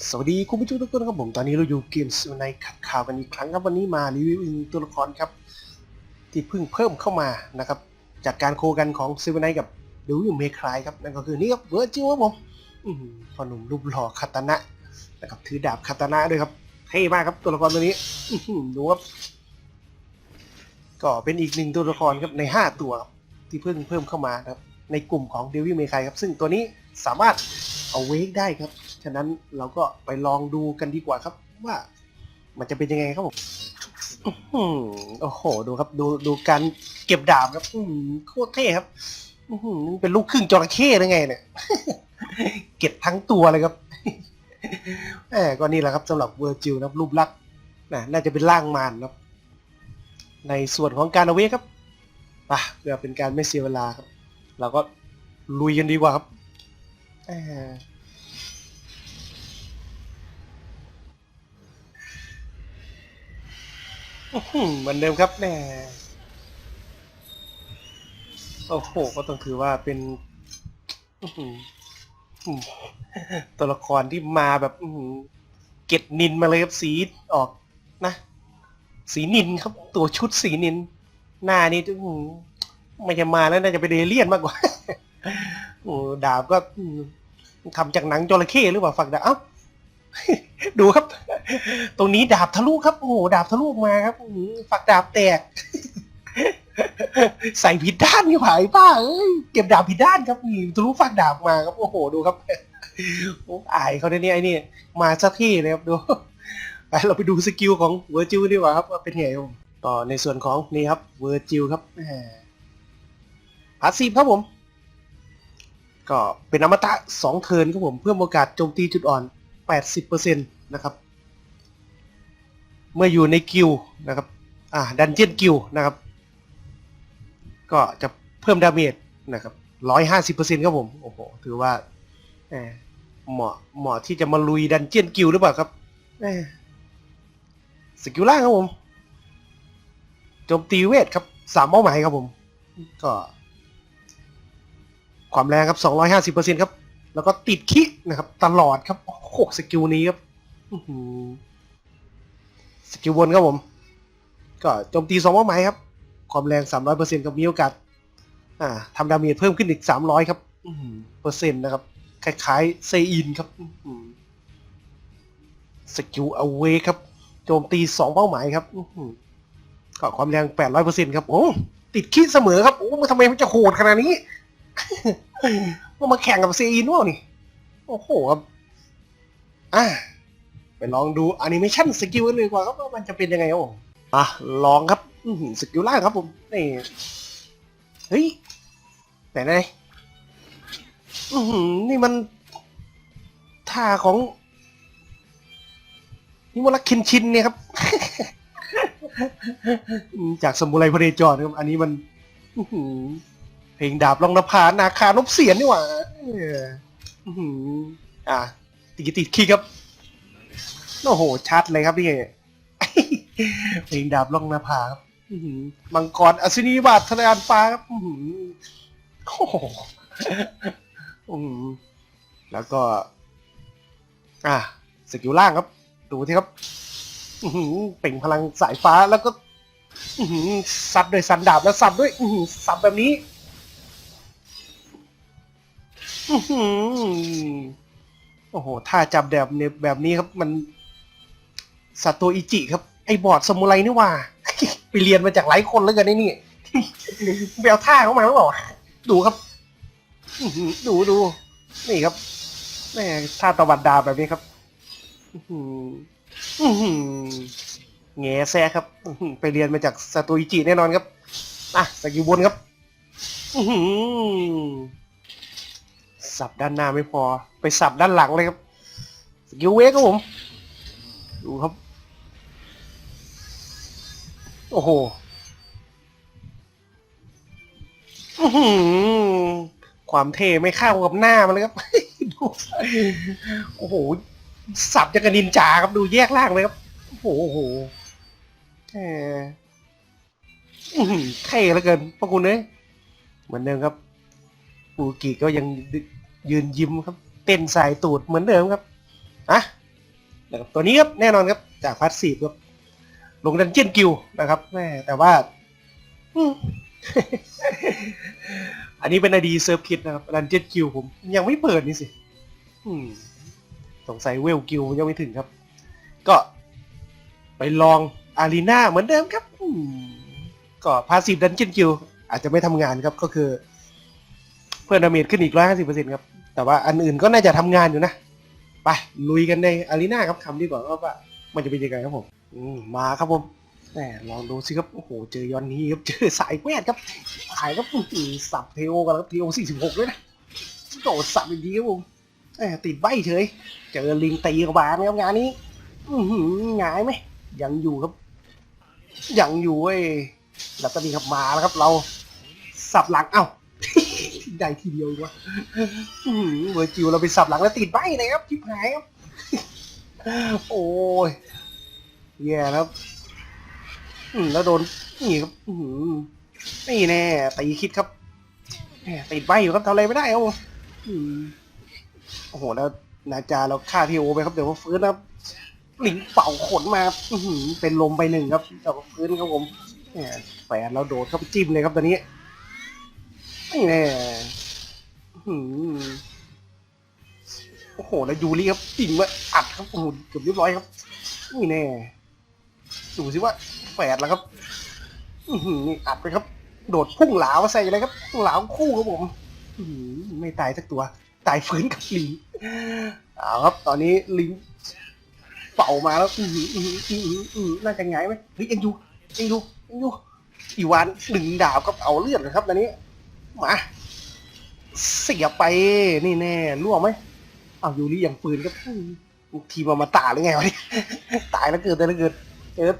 สวัสดีคุณผู้ชมทุกคนครับผมตอนนี้เราอยู่เกมสในขัดข่าวกันอีกครั้งครับวันนี้มารีวิวอีนตัวละครครับ ที่เพิ่งเพิ่มเข้ามานะครับ จากการโคกันของซิวไนกับดูอยู่เมคลายครับนั่นก็คือนี่ครับเวอร์จิวครับผมอื้อหือพอหนุ่มรูปหล่อคาตานะนะครับถือดาบคาตานะด้วยครับเท่มากครับตัวละครตัวนี้ดูครับก็เป็นอีกหนึ่งตัวละครครับในห้าตัวครับที่เพิ่งเพิ่มเข้ามาครับในกลุ่มของเดวิลเมคลายครับซึ่งตัวนี้สามารถเอาเวกได้ครับ ฉะนั้นเราก็ไปลองดูกันดีกว่าครับ ว่ามันจะเป็นยังไงครับผมโอ้โห ดูครับ ดูดูการเก็บดาบครับอื้อหือโคตรเท่ครับอื้อหือเป็นลูกครึ่งจระเข้หรือไง เนี่ย เก็บทั้งตัวเลยครับแหมก็นี่แหละครับสำหรับเวอร์จิลนะครับรูปลักษณ์นะน่าจะเป็นร่างมารครับ ในส่วนของการเอาเวครับไปเพื่อเป็นการไม่เสียเวลาครับ เราก็ลุยกันดีกว่าครับ เหมือนเดิมครับแน่โอ้โหก็ต้องถือว่าเป็นตัวละครที่มาแบบเก็ดนินมาเลยครับสีออกนะ สีนินครับ ตัวชุดสีนิน หน้านี่ไม่จะมาแล้วน่าจะเป็นเอเลียนมากกว่าโอ้ดาบก็ทำจากหนังจระเข้หรือเปล่าฝักดาบ ดูครับ ตรงนี้ดาบทะลุครับ โอ้โหดาบทะลุออกมาครับฝักดาบแตก ใส่ผิดด้านนี่ผายป้าเอ้ยเก็บดาบผิดด้านครับนี่ทะลุฝักดาบมาครับ โอ้โหดูครับโอ้อายเขาเนี่ยไอ้นี่มาสักที่เลยครับดูไปเราไปดูสกิลของเวอร์จิลดีกว่าครับว่าเป็นไงครับต่อในส่วนของนี่ครับเวอร์จิลครับแหมพาสซีฟครับผม ก็เป็นอมตะสองเทินครับผมเพิ่มโอกาสโจมตีจุดอ่อน 80%นะครับเมื่ออยู่ในกิลนะครับอ่าดันเจียนกิลนะครับ ก็จะเพิ่มดาเมจนะครับ150%ครับผม โอ้โห ถือว่าเหมาะ เหมาะที่จะมาลุยดันเจียนกิลหรือเปล่าครับสกิลล่างครับผม โจมตีเวทครับ สามเป้าหมายครับผม ก็ ความแรงครับ250%ครับ แล้วก็ติดคินะครับ ตลอดครับโอ้โหสกิลนี้ครับสกิลบนครับผม ก็โจมตีสองเป้าหมายครับ ความแรง300%กับมีโอกาสอ่าทำดาเมจเพิ่มขึ้นอีก300ครับอื้อหือเปอร์เซ็นต์นะครับ คล้ายๆเซอินครับสกิลเอาเวครับ โจมตีสองเป้าหมายครับก็ความแรง800%ครับ โอ้ ติดคิเสมอครับ โอ้มันทำไมมันจะโหดขนาดนี้ ว่ามาแข่งกับเซอินวะนี่ โอ้โหครับ อะไปลองดูอนิเมชันสกิลกันเลยดีกว่าครับว่ามันจะเป็นยังไงครับผมอะลองครับสกิลล่างครับผม นี่ เฮ้ยไหนไหนอือหือนี่มันท่าของนี่มันลักคินชินเนี่ยครับ จากสมุไรพระเนจรครับ อันนี้มันอื ลงดาบลองนภานาคานบเสียนนี่หว่าเอออื้อหืออะติดติดคีย์ครับโอ้โห ชัดเลยครับนี่ เพลงดาบลองนภาครับอื้อหือมังกรอศนีบาททะเลอันฟ้าครับอื้อหือโอ้โหอื้อหือแล้วก็ อะสกิลล่างครับ ดูที่ครับ อื้อหือเปล่งพลังสายฟ้าแล้วก็ อื้อหือซัดด้วยสันดาบแล้วสับด้วย อื้อหือสับแบบนี้ โอ้โหถ้าจับแบบเนี่ยแบบนี้ครับ มันซาโตอิจิครับ ไอ้บอร์ดสมุไรนี่ว่า ไปเรียนมาจากหลายคนแล้วกันไอ้นี่ไปเอาท่าเข้ามาแล้วเหรอดูครับดูดูนี่ครับแม่ท่าตะวัดดาแบบนี้ครับแง่แซ่ครับไปเรียนมาจากซาโตอิจิแน่นอนครับอะสกิลบนครับ อื สับด้านหน้าไม่พอ ไปสับด้านหลังเลยครับสกิลเวกครับผม ดูครับ โอ้โหความเท่ไม่เข้ากับหน้ามันเลยครับดูโอ้โห สับจะกระนินจาครับดูแยกล่างเลยครับ โอ้โหโอ้โหแหมเท่เหลือเกินพวกคุณเนี่ยเหมือนเดิมครับ ปูกิก็ยัง ยืนยิ้มครับ เต้นสายตูดเหมือนเดิมครับอะนะครับตัวนี้ครับแน่นอนครับจากพาร์ทซีฟครับลงดันเจียนกิลนะครับแม่แต่ว่าอันนี้เป็นไอดีเซิร์ฟคิดนะครับดันเจียนกิลผม ยังไม่เปิดนี่สิสงสัยเวลกิลยังไม่ถึงครับ ก็ไปลองอารีนาเหมือนเดิมครับก็พาสีฟดันเจียนกิลอาจจะไม่ทำงานครับก็คือ เพิ่มดาเมจขึ้นอีกร้อยห้าสิบเปอร์เซ็นต์ครับ แต่ว่าอันอื่นก็น่าจะทำงานอยู่นะ ไป ลุยกันในอารีนาครับคำดีกว่าว่ามันจะเป็นยังไงครับผม อืมมาครับผมแหมลองดูสิครับ โอ้โห เจอยอนนี้ครับ เจอสายแวดครับ สายครับอื้อหือสับเทโอกันครับเทโอสี่สิบหกด้วยนะโดดสับอีกทีครับผมแหมติดใบเฉย เจอลิงตีกับบาลครับงานนี้ อือหือหงายไหมยังอยู่ครับ ยังอยู่เว้ยแล้วก็มีครับมาแล้วครับเรา สับหลังเอ้า ได้ทีเดียวอีกวะเวอร์จิวเราไปสับหลังแล้วติดใบเลยครับชิบหายครับ โอ้ยแย่แล้วครับแล้วโดนนี่ครับนี่แน่ตีคิดครับติดใบอยู่ครับทำอะไรไม่ได้ครับผมอืมโอ้โหแล้วนาจาเราฆ่าทีโอไปครับเดี๋ยวว่าฟื้นนะครับหลิงเป่าขนมาอืเป็นลมไปหนึ่งครับแต่ว่าฟื้นครับผมแหมแฝนเราโดดเข้าไปจิ้มเลยครับตอนนี้ นี่แน่หือโอ้โห แล้วยูริครับจิ้มมาอัดครับโอ้โหเกือบเรียบร้อยครับ นี่แน่ ดูสิว่าแฝดแล้วครับ อืนี่อัดไปครับ โดดพุ่งหลาวใส่เลยครับพุ่งหลาวคู่ครับผมไม่ตายสักตัว ตายฟื้นกับลิงเอาครับ ตอนนี้ลิงเป่ามาแล้วอืน่าจะไงายไหมเฮ้ยยังอยู่ยังอยู่ยังอยู่อีวานหนึ่งดาบครับเอาเลือดเลยครับตอนนี้ มา เสียไป นี่แน่ล่วงไหมเอายูริอย่างปืนครับอื้อทีมอามาตาหรือไงวะนี่ตายแล้วเกิดแต่แล้วเกิดเจอ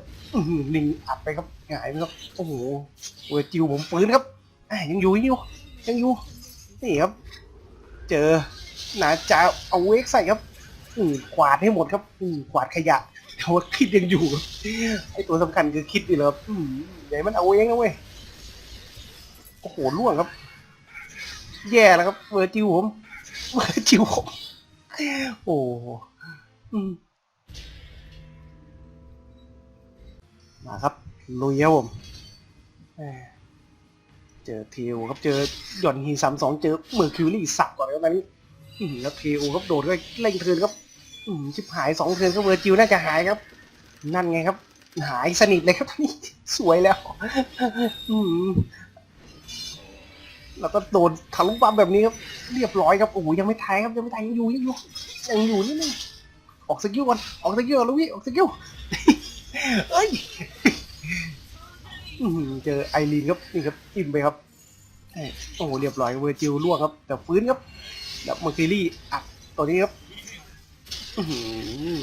หือลิงอัดไปครับหงายไปครับโอ้โหเวจิวผมปืนครับยังอยู่ยังอยู่ยังอยู่นี่ครับ เจอหนาจะเอาเวกใส่ครับอืมขวาดให้หมดครับอืมขวาดขยะแต่ว่าคิดยังอยู่ครับไอตัวสำคัญคือคิดนี่แหละครับอืมใหญ่มันเอาเองนะเว้ย โอ้โหล่วงครับ แย่แล้วครับเวอร์จิวผมเวอร์จิวผมโอ้โหมาครับลุยครับผมเจอเทลครับเจอหย่อนฮีสามสองเจอเมอร์คิวรี่สับก่อนครับตอนนี้แล้วเทลครับโดดก็เร่งเทิร์นครับอื้อหือชิบหายสองเทินก็เวอร์จิวน่าจะหายครับ นั่นไงครับ หายสนิทเลยครับตอนนี้สวยแล้วอือหือ แล้วก็โดนทะลุปั๊มแบบนี้ครับ เรียบร้อยครับ โอ้โหยังไม่ตายครับ ยังไม่ตายยังอยู่ยังอยู่ยังอยู่นี่นึงออกสกิลก่อน ออกสกิลลูกพี่ออกสกิลเอ้ยเจอไอรีนครับ นี่ครับอิ่มไปครับเอ้ยโอ้โหเรียบร้อยเวอร์จิลล่วงครับ แต่ฟื้นครับแล้วเมอร์คิรี่อัดตัวนี้ครับ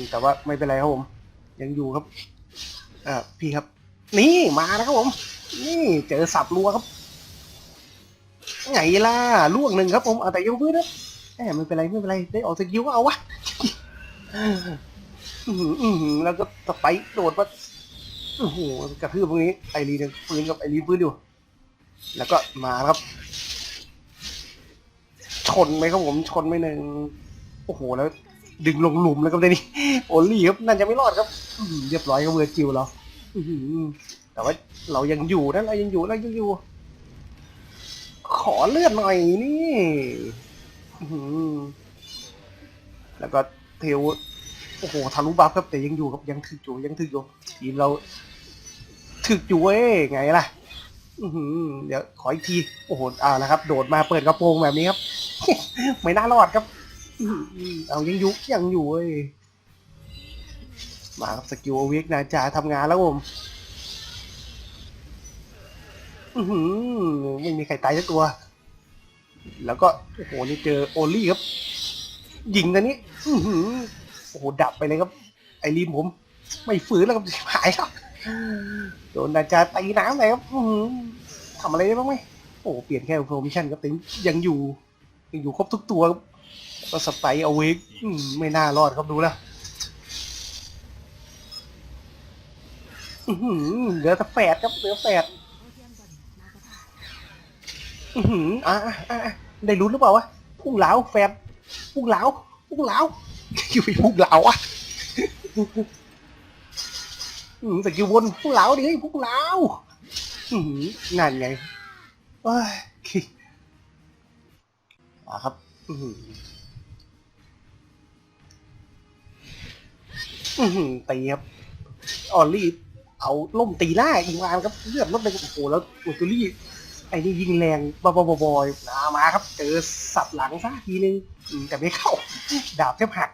แต่ว่าไม่เป็นไรครับผม ยังอยู่ครับ อ่าพี่ครับ นี่มาแล้วครับผม นี่เจอสับรัวครับ ไงล่ะล่วงหนึ่งครับผมเอาแต่ยังฟื้นนะแหมไม่เป็นไรไม่เป็นไรได้ออกสกิลก็เอาวะแล้วก็สไปค์โดดมาโอ้โหกระทืบตรงนี้ไอรีนยังฟื้นกับไอรีนฟื้นอยู่ แล้วก็มาครับ ชนไหมครับผมชนไหมหนึ่งโอ้โหแล้ว ดึงลงหลุมแล้วครับในนี้โอลี่ครับน่าจะไม่รอดครับเรียบร้อยครับเวอร์จิวเราแต่ว่าเรายังอยู่นะเรายังอยู่เรายังอยู่ ขอเลือดหน่อยนี่แล้วก็เทวโอ้โหทะลุบัฟครับแต่ยังอยู่ครับยังถึกอยู่ยังถึกอยู่ทีมเราถึกอยู่เว้ไงล่ะเดี๋ยวขออีกทีโอ้โหอ่านะครับ โดดมาเปิดกระโปรงแบบนี้ครับ ไม่น่ารอดครับเอายังยู่ยังอยู่เว้ยมาครับสกิลเวกนาจาทำงานแล้วผม อือหือไม่มีใครตายสักตัว แล้วก็โอ้โหนี่เจอโอลี่ครับยิงกันนี้ อือหือโอ้โหดับไปเลยครับ ไอรีมผม ไม่ฝืนแล้วครับหายครับโดนนาจารย์ตีน้ำเลยครับทำอะไรได้บ้างไหมโอ้เปลี่ยนแค่โปรมิชั่นครับแต่ยังอยู่ ยังอยู่ครบทุกตัวครับก็สไปเอาเวกไม่น่ารอดครับดูแล้วเหลือแต่แฝดครับเหลือแฝด อือหืออะอะอะอะได้รู้นหรือเปล่าวะพุ่งเหลาแฝดพุ่งเหลาพุ่งเหลาอยู่ไปพุ่งเหลาอะอืมสกิลวนพวกเราดิพวกเราอืมนั่นไงเอ้ยอะครับ อืมอืมตีครับออลลี่เอาล่มตีหน้าอีกวานครับเลือดลดไปโอ้โหแล้วอุตุลี่ ไอ้นี่ยิงแรงบอบอบอยมามาครับ เจอสับหลังซะทีนึงแต่ไม่เข้า ดาบแทบหัก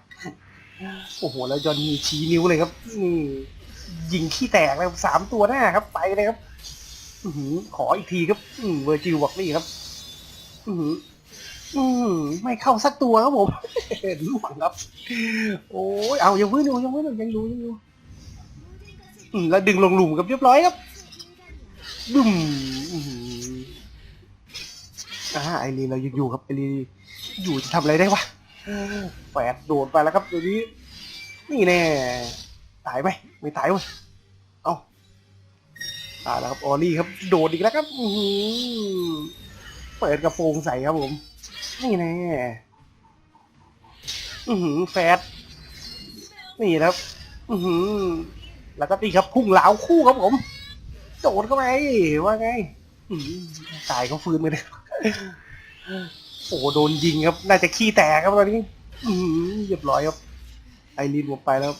โอ้โห แล้วจอนมีชี้นิ้วเลยครับนี่ยิงขี้แตกเลยสามตัวหน้าครับ ไปเลยครับอืขออีกทีครับเวอร์จิวบอกนี่ครับ อือืมไม่เข้าสักตัวครับผมล่วงครับ โอ้ยเอายังพื้นอยู่ยังพื้นอยู่ยังอยู่ยังอยู่อืมแล้วดึงลงหลุมครับเรียบร้อยครับบึ้ม อ่าไอรีนเรายังอยู่ครับไอรีนอยู่จะทำอะไรได้วะแฝดโดดไปแล้วครับตัวนี้ นี่แน่ตายไหมไม่ตายเว้ยเอาตายแล้วครับออลลี่ครับ โดดอีกแล้วครับอือเปิดกระโปรงใส่ครับผม นี่แน่อือหือแฟดนี่นะครับ อือหือ แล้วก็ตีครับพุ่งเหลาคู่ครับผม โดดเข้าไปว่าไงตายเขาฟื้นไปเลย โอ้โดนยิงครับ น่าจะขี้แตกครับตอนนี้ อืมเรียบร้อยครับ ไอรีนหมดไปแล้ว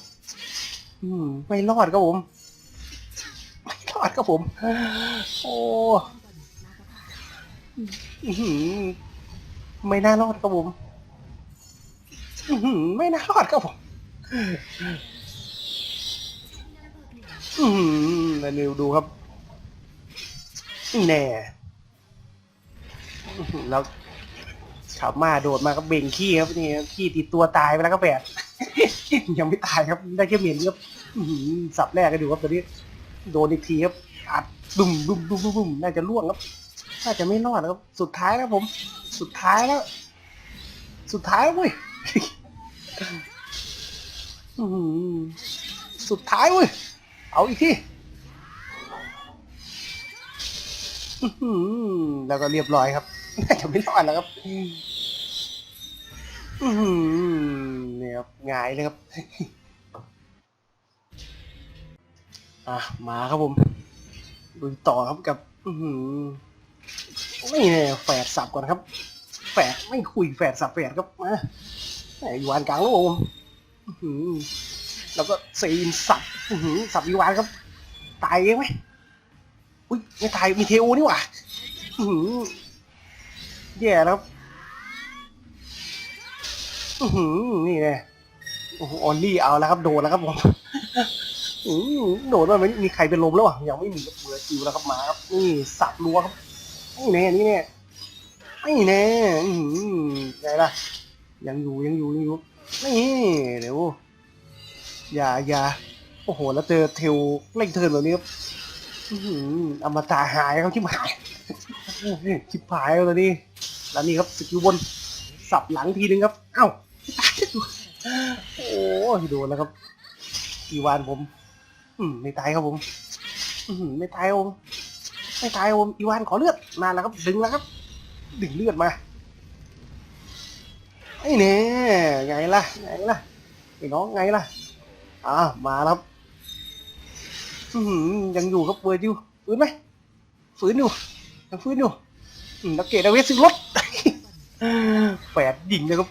อืมไม่รอดครับผม ไม่รอดครับผม โอ้ไม่น่ารอดครับผมไม่น่ารอดครับผมอืมแล้วนิวดูครับ แน่ แล้วขับมาโดดมาก็เบ่งขี้ครับนี่ครับขี้ติดตัวตายไปแล้วก็แปด ยังไม่ตายครับได้แค่เหม็นครับอื้อหือสับแรกกันดูครับตอนนี้ โดนอีกทีครับอัดดุมดุมดุมดุมดุมน่าจะล่วงครับ น่าจะไม่รอดนะครับ สุดท้ายแล้วผม สุดท้ายแล้ว สุดท้ายเว้ย อื้อหือสุดท้ายเว้ย เอาอีกทีอื้อหือแล้วก็เรียบร้อยครับ น่าจะไม่รอดแล้วครับอือหือเนี่ยครับหงายเลยครับอะมาครับผมดูต่อครับกับอือหือไม่เนี่ยแฝดสับก่อนครับ แฝดไม่คุยแฝดสับแฝดครับมาแหมอยู่วานกลางแล้วผมอื้อหือแล้วก็ซีนสับอื้อหือสับอีวานครับ ตายเองไหมอุ้ยไม่ตายมีเทโอนี่หว่าอื้อหือ แย่แล้วครับอื้อนี่ไงโอ้โหออลลี่เอาแล้วครับโดนแล้วครับผมอือโดนว่าไม่มีใครเป็นลมแล้วอะยังไม่มีเบอร์จิวแล้วครับมาครับนี่สับรัวครับนี่แน่นี่แน่ไม่แน่อือไงล่ะ ยังอยู่ยังอยู่ยังอยู่นี่เดี๋ยวอย่าอย่าโอ้โห แล้วเจอเทลเล่งเทิร์นแบบนี้ครับอื้อหืออมตะหายครับชิบหายชิบหายแล้วตอนนี้ แล้วนี่ครับสกิลบนสับหลังทีนึงครับ เอ้า โอ้โดนแล้วครับ อีวานผม อืมไม่ตายครับผม อืมไม่ตายผมไม่ตายผมอีวานขอเลือดมาแล้วครับ ดึงแล้วครับ ดึงเลือดมาไอ้เนี่ยไงล่ะไงล่ะไอ้น้องไงล่ะอ่ามาแล้วครับอืมยังอยู่ครับเวอร์จิวฟื้นไหมฟื้นอยู่ยังฟื้นอยู่แล้วเกตเอาเวสซื้อรถ แปดยิงนะครับ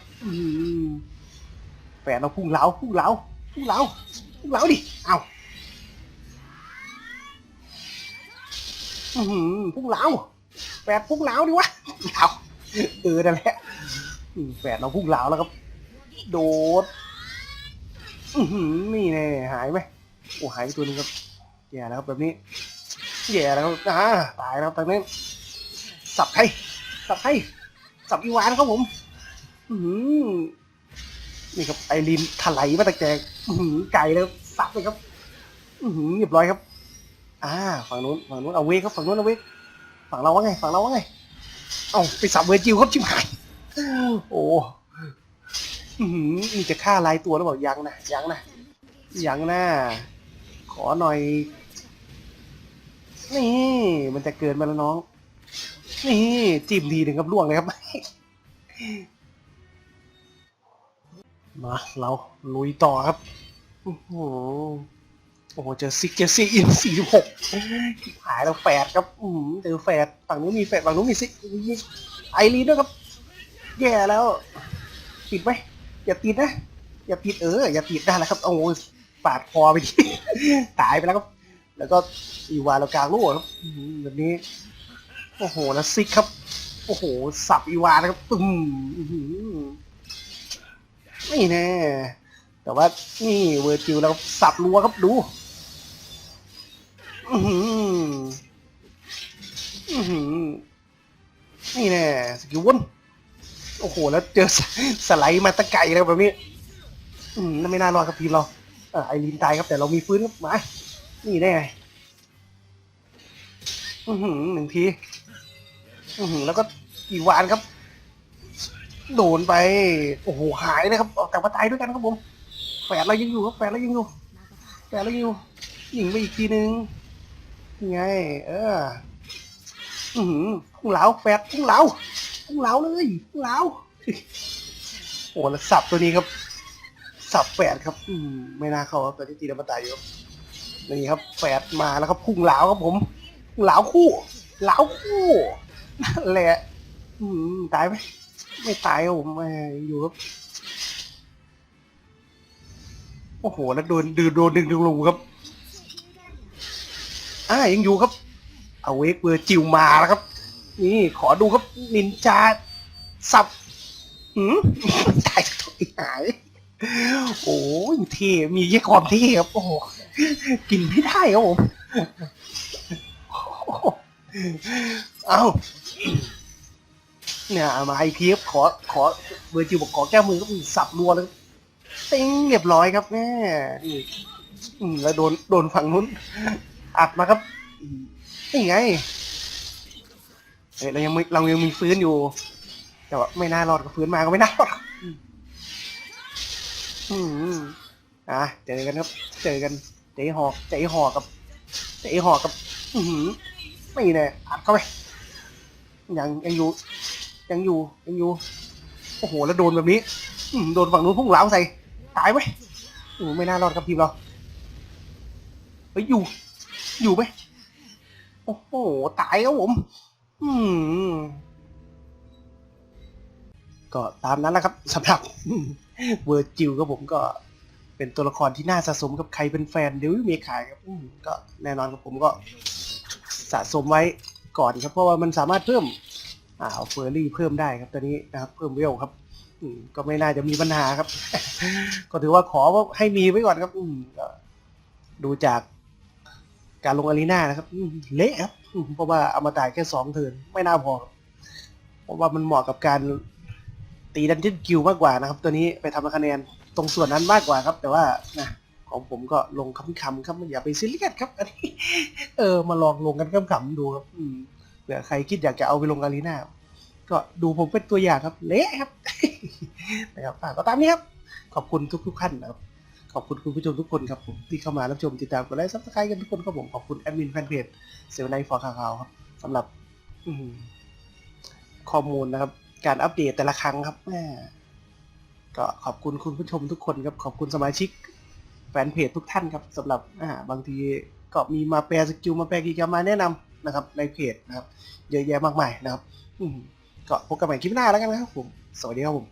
แปดเราพุ่งเหลาพุ่งเหลาพุ่งเหลาพุ่งเหลาดิเอาพุ่งเหลาแปดพุ่งเหลาดิวะเหลาเออนั่นแหละแปดเราพุ่งเหลาแล้วครับ โดดนี่แน่หายไหมโอ้หายไปตัวนึงครับแย่แล้วครับแบบนี้แย่แล้วครับอ่าตายแล้วตอนนี้สับให้สับให้ สับอีวานครับผม อืนี่ครับไอรินถลายมาตะแกงไก่แล้วสับเลยครับ อืเรียบร้อยครับ อ่า ฝั่งนู้นฝั่งนู้นเอาเวครับฝั่งนู้นเอาเวฝั่งเราว่าไง ฝั่งเราว่าไง เอาไปสับเวรจิวครับชิบหายโอ้อือหือนี่จะฆ่าลายตัวหรือเปล่ายังนะยังนะยังนะขอหน่อย นี่ มันจะเกินมาแล้วน้อง นี่จิ้มทีหนึ่งครับล่วงเลยครับ มาเราลุยต่อครับ โอ้โหโอ้โหเจอซิกเจอซี่อินสี่หกหายแล้วแฝดครับ อืมเจอแฝดฝั่งนู้นมีแฝดฝั่งนู้นมีซิกไอรีนด้วยครับ แย่แล้ว ติดไหมอย่าติดนะ อย่าติดเออ อย่าติดได้แล้วครับ โอ้โหปาดคอไปทีตายไปแล้วครับ แล้วก็อีวาเรากลางโลกครับแบบนี้ โอ้โหแล้วซิกครับ โอ้โห สับอีวานะครับตึมอื้อหือไม่แน่แต่ว่านี่เวอร์จิลแล้วสับรัวครับดูอือหืออื้อหือนี่แน่สกิลวนโอ้โห แล้วเจอสสไลด์มาตะไก่แล้วแบบนี้ อืมนั่นไม่น่ารอดครับทีมเราเออไอรีนตายครับแต่เรามีฟื้นครับมา นี่ได้ไง อือหือหนึ่งที อือหือแล้วก็อีวานครับ โดนไป โอ้โหหายเลยครับแต่ว่าตายด้วยกันครับผมแฝดเรายังอยู่ครับแฝดเรายังอยู่แฝดเรายังอยู่ยิงไปอีกทีนึงยังไง เออ อือหือพุ่งเหลาแฝดพุ่งเหลาพุ่งเหลาเลยพุ่งเหลาโอ้แล้วสับตัวนี้ครับ สับแฝดครับ อืมไม่น่าเข้าครับตัวที่ตีน้ำมันตายอยู่ครับนี่ครับแฝดมาแล้วครับพุ่งเหลาครับผมพุ่งเหลาคู่เหลาคู่ นั่นแหละอืมตายไหมไม่ตายผมอยู่ครับ โอ้โห แล้วโดนดืโดนดึงดึงลงครับ อ่ายังอยู่ครับ เอาเวกเบอร์จิวมาแล้วครับ นี่ขอดูครับนินจาสับหืมตายจะถอยหายโอ้ยเท่มีเยี่ยความเท่ครับ โอ้โหกินไม่ได้ครับผม เอาเนี่ยมาไอพีฟขอขอเบอร์จิวบอกขอแก้มือก็สับรัวเลยติ้งเรียบร้อยครับแม่แล้วโดนโดนฝั่งนู้น อัดมาครับนี่ไงเฮ้ยเรายังเรายังมีฟื้นอยู่ แต่ว่าไม่น่ารอดกับฟื้นมาก็ไม่น่ารอดอืมอืมอะเจอกันครับ เจอกันใจหอกใจหอกกับใจหอกกับ อื ไม่แน่อัดเข้าไปยังยังอยู่ยังอยู่ยังอยู่โอ้โหแล้วโดนแบบนี้อืโดนฝั่งนู้นพุ่งเหลาใส่ตายไหมโอ้ไม่น่ารอดครับทีมเราเฮ้ยอยู่ อยู่ไหมโอ้โหตายครับผมอืมก็ตามนั้นแหละครับสำหรับเวอร์จิลครับผมก็เป็นตัวละครที่น่าสะสมกับใครเป็นแฟนเดวิลเมคายครับก็แน่นอนครับผมก็ สะสมไว้ก่อนครับ เพราะว่ามันสามารถเพิ่มอ่าเอาเฟอร์รี่เพิ่มได้ครับตอนนี้นะครับ เพิ่มเวลครับอืก็ไม่น่าจะมีปัญหาครับ ก็ถือว่าขอว่าให้มีไว้ก่อนครับ อืดูจากการลงอารีนานะครับเละครับเพราะว่าเอามาตายแค่สองเทินไม่น่าพอเพราะว่ามันเหมาะกับการตีดันเจี้ยนกิวมากกว่านะครับ ตัวนี้ไปทำคะแนนตรงส่วนนั้นมากกว่าครับ แต่ว่านะ ของผมก็ลงคำๆครับอย่าไปซีเรียสครับอันนี้เออมาลองลงกันขำๆดูครับเผื่อใครคิดอยากจะเอาไปลงอารีนาก็ดูผมเป็นตัวอย่างครับเละครับนะครับก็ตามนี้ครับ ขอบคุณทุกทุกๆท่านนะครับขอบคุณคุณผู้ชมทุกคนครับผมที่เข้ามารับชมติดตามกดไลค์ซับสไครต์กันทุกคนครับผมขอบคุณแอดมินแฟนเพจเซลไนฟอร์คาคาวครับสำหรับข้อมูลนะครับ การอัปเดตแต่ละครั้งครับแม่ก็ขอบคุณคุณผู้ชมทุกคนครับขอบคุณสมาชิก ฟนเพจทุกท่านครับสำหรับอ่าบางทีก็มีมาแปลสกิลมาแปลกิจกรรมมาแนะนำนะครับในเพจนะครับเยอะแยะมากมายนะครับก็พบกันใหม่คลิปหน้าแล้วกันนะครับผมสวัสดีครับผม